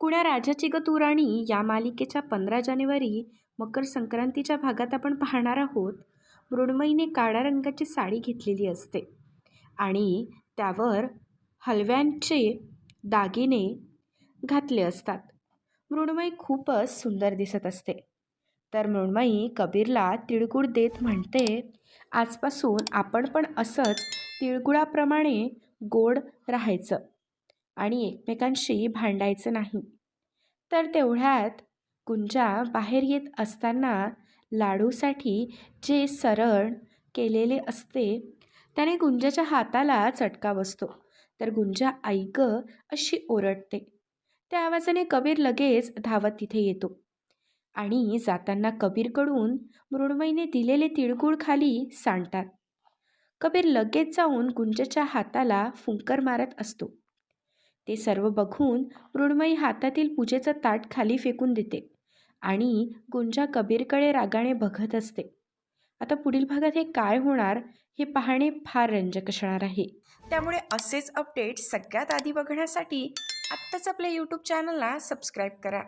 कुण्या राजाची ग तू राणी? या मालिकेच्या पंधरा जानेवारी मकर संक्रांतीच्या भागात आपण पाहणार आहोत. मृण्मयीने काळ्या रंगाची साडी घेतलेली असते आणि त्यावर हलव्यांचे दागिने घातले असतात. मृण्मयी खूपच सुंदर दिसत असते. तर मृण्मयी कबीरला तिळगुळ देत म्हणते आजपासून आपण पण असंच तिळगुळाप्रमाणे गोड राहायचं. आणि एकमेकांशी भांडायचं नाही. तर तेवढ्यात गुंजा बाहेर येत असताना लाडूसाठी जे सरळ केलेले असते त्याने गुंजाच्या हाताला चटका बसतो. तर गुंजा ऐक अशी ओरडते. त्या आवाजाने कबीर लगेच धावत तिथे येतो. आणि जाताना कबीरकडून मृण्मयीने दिलेले तिळगुळ खाली सांडतात. कबीर लगेच जाऊन गुंजाच्या हाताला फुंकर मारत असतो. ते सर्व बघून मृण्मयी हातातील पूजेचं ताट खाली फेकून देते आणि गुंजा कबीरकडे रागाने बघत असते. आता पुढील भागात हे काय होणार हे पाहणे फार रंजक असणार आहे. त्यामुळे असेच अपडेट्स सगळ्यात आधी बघण्यासाठी आत्ताच आपल्या यूट्यूब चॅनलला सबस्क्राईब करा.